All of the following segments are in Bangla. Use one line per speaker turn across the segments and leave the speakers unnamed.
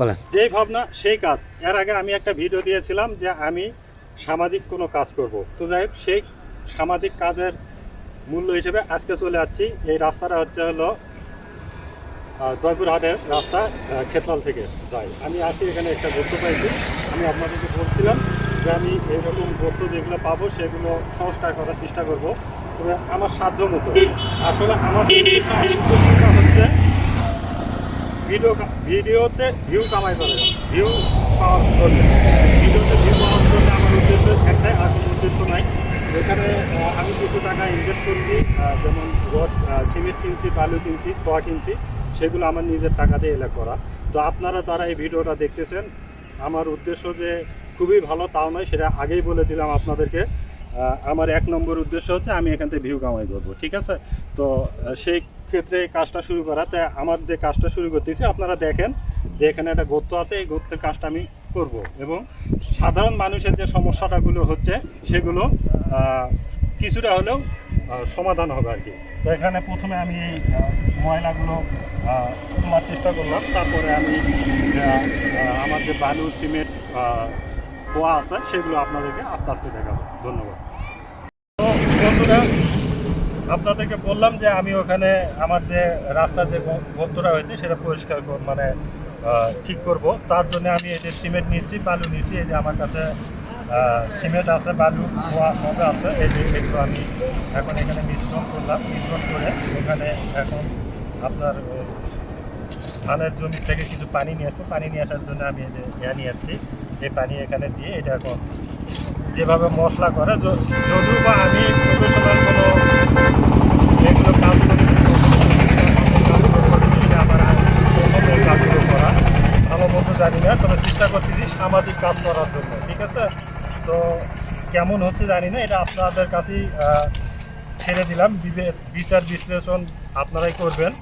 বলেন।
যেই ভাবনা, সেই কাজ। এর আগে আমি একটা ভিডিও দিয়েছিলাম যে আমি সামাজিক কোনো কাজ করব। তো যাই হোক, সেই সামাজিক কাজের মূল্য হিসেবে আজকে চলে আসছি। এই রাস্তাটা হচ্ছে হলো জয়পুরহাটের রাস্তা খেতলাল থেকে। যাই, আমি আসি এখানে একটা বস্তু পাইছি। আমি আপনাদেরকে বলছিলাম যে আমি এইরকম বস্তু যেগুলো পাবো, সেগুলো সংস্কার করার চেষ্টা করব। তবে আমার সাধ্য মতো আসলে আমার হচ্ছে ভিডিও ভিডিওতে ভিউ কামাই করে। ভিউ পাওয়ার জন্য। ভিডিওতে ভিউ পাওয়ার জন্য আমার উদ্দেশ্য একটাই, আর কোনো উদ্দেশ্য নাই। এখানে আমি কিছু টাকা ইনভেস্ট করছি যেমন রড সিমেন্ট কিনছি, বালু কিনছি, খোয়া কিনছি, সেগুলো আমার নিজের টাকা দিয়ে এলা করা। তো আপনারা তারা এই ভিডিওটা দেখতেছেন। আমার উদ্দেশ্য যে খুবই ভালো, তাও নয়, সেটা আগেই বলে দিলাম আপনাদেরকে। আমার এক নম্বর উদ্দেশ্য হচ্ছে আমি এখান থেকে ভিউ কামাই করব, ঠিক আছে? তো সেই ক্ষেত্রে এই কাজটা শুরু করা। তাই আমার যে কাজটা শুরু করতেছি আপনারা দেখেন যে এখানে একটা গর্ত আছে এই গর্তের কাজটা আমি করব। এবং সাধারণ মানুষের যে সমস্যাটাগুলো হচ্ছে সেগুলো কিছুটা হলেও সমাধান হবে আর কি। তো এখানে প্রথমে আমি এই ময়লাগুলো তোলার চেষ্টা করলাম। তারপরে আমি আমার যে বালু সিমেন্ট আহ, খোয়া আছে সেগুলো আপনাদেরকে আস্তে আস্তে দেখাবো। ধন্যবাদ। বন্ধুরা আপনাদেরকে বললাম যে আমি ওখানে আমার যে রাস্তার যে গর্তটা হয়েছে, সেটা পরিষ্কার কর- মানে ঠিক করব। তার জন্য আমি এই যে সিমেন্ট নিয়েছি, বালু নিয়েছি, এই যে আমার কাছে সিমেন্ট আছে, বালু খোয়া সব আছে। এই যে এগুলো আমি এখন এখানে মিশ্রণ করলাম। মিশ্রণ করে এখানে এখন আপনার ধানের জমি থেকে কিছু পানি নিয়ে আসব। পানি নিয়ে আসার জন্য আমি এই যে ইয়া নিয়ে আসছি। এই পানি এখানে দিয়ে এটা এখন যেভাবে মশলা করে যদিও বা আমি প্রফেশনাল কোনো এগুলো কাজ করি এটা আমার আর প্রথম এই কাজগুলো করা ভালো মতো জানি না তবে চেষ্টা করতেছি সামাজিক কাজ করার জন্য, ঠিক আছে? তো কেমন হচ্ছে জানি না, এটা আপনাদের কাছেই ছেড়ে দিলাম। বিচার বিশ্লেষণ আপনারাই করবেন।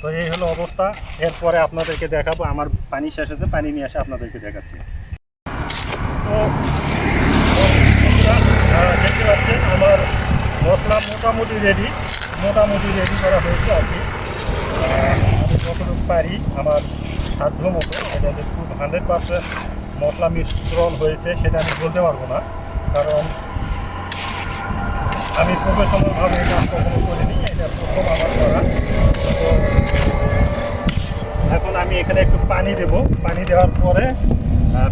তো এই হলো অবস্থা। এরপরে আপনাদেরকে দেখাবো, আমার পানি শেষ হয়েছে, পানি নিয়ে এসে আপনাদেরকে দেখাচ্ছি। তো দেখতে পাচ্ছেন, আমার মশলা মোটামুটি রেডি মোটামুটি রেডি করা হয়েছে আর কি। আমি যতটুকু পারি আমার সাধ্য মতো, এটা যে খুব হান্ড্রেড পার্সেন্ট মশলা মিশ্রণ হয়েছে, সেটা আমি বলতে পারব না। কারণ আমি প্রফেশনালভাবে কাজ কখনো করিনি, এটা প্রথম আমার করা। তো এখন আমি এখানে একটু পানি দেব। পানি দেওয়ার পরে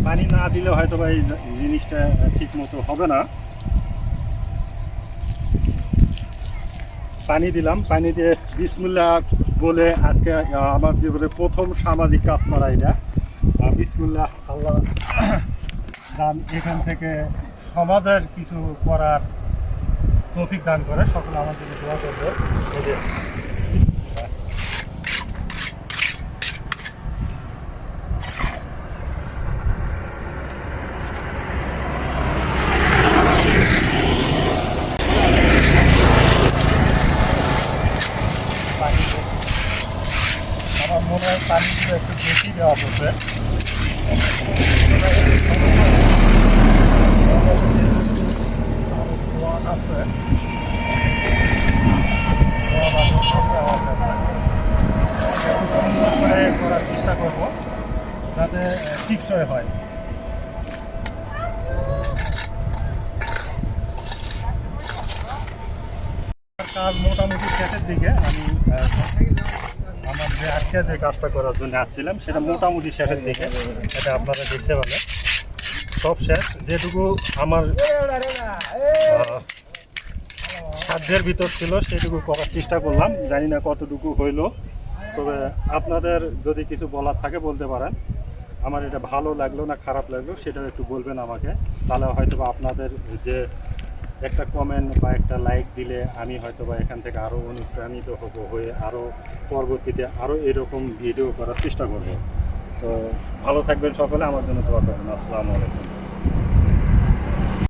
পানি না দিলে হয়তো বা এই জিনিসটা ঠিক মতো হবে না। পানি দিলাম। পানি দিয়ে বিসমুল্লা বলে আজকে আমার জীবনে প্রথম সামাজিক কাজ করা এটা। বিসমুল্লাহ, আল্লাহ দান, এখান থেকে সমাজের কিছু করার তৌফিক দান করে। সকলে আমার জন্য দোয়া করবে। আমার মনে হয় পানিগুলো একটু বেশি দেওয়া হচ্ছে আছে চেষ্টা করব যাতে টিকসই হয় কাজ মোটামুটি শেষের দিকে আমি যে আজকে যে কাজটা করার জন্য আসছিলাম, সেটা মোটামুটি শেষের দিকে। এটা আপনারা দেখতে পাবেন। সব শেষ। যেটুকু আমার সাধ্যের ভিতর ছিল, সেটুকু করার চেষ্টা করলাম। জানি না কতটুকু হইল। তবে আপনাদের যদি কিছু বলার থাকে বলতে পারেন। আমার এটা ভালো লাগল না খারাপ লাগল সেটা একটু বলবেন আমাকে। তাহলে হয়তো আপনাদের যে একটা কমেন্ট বা একটা লাইক দিলে আমি হয়তো বা এখান থেকে আরও অনুপ্রাণিত হব হয়ে আরও পরবর্তীতে আরও এরকম ভিডিও করার চেষ্টা করব। তো ভালো থাকবেন সকলে, আমার জন্য দোয়া করবেন। আসসালামু আলাইকুম।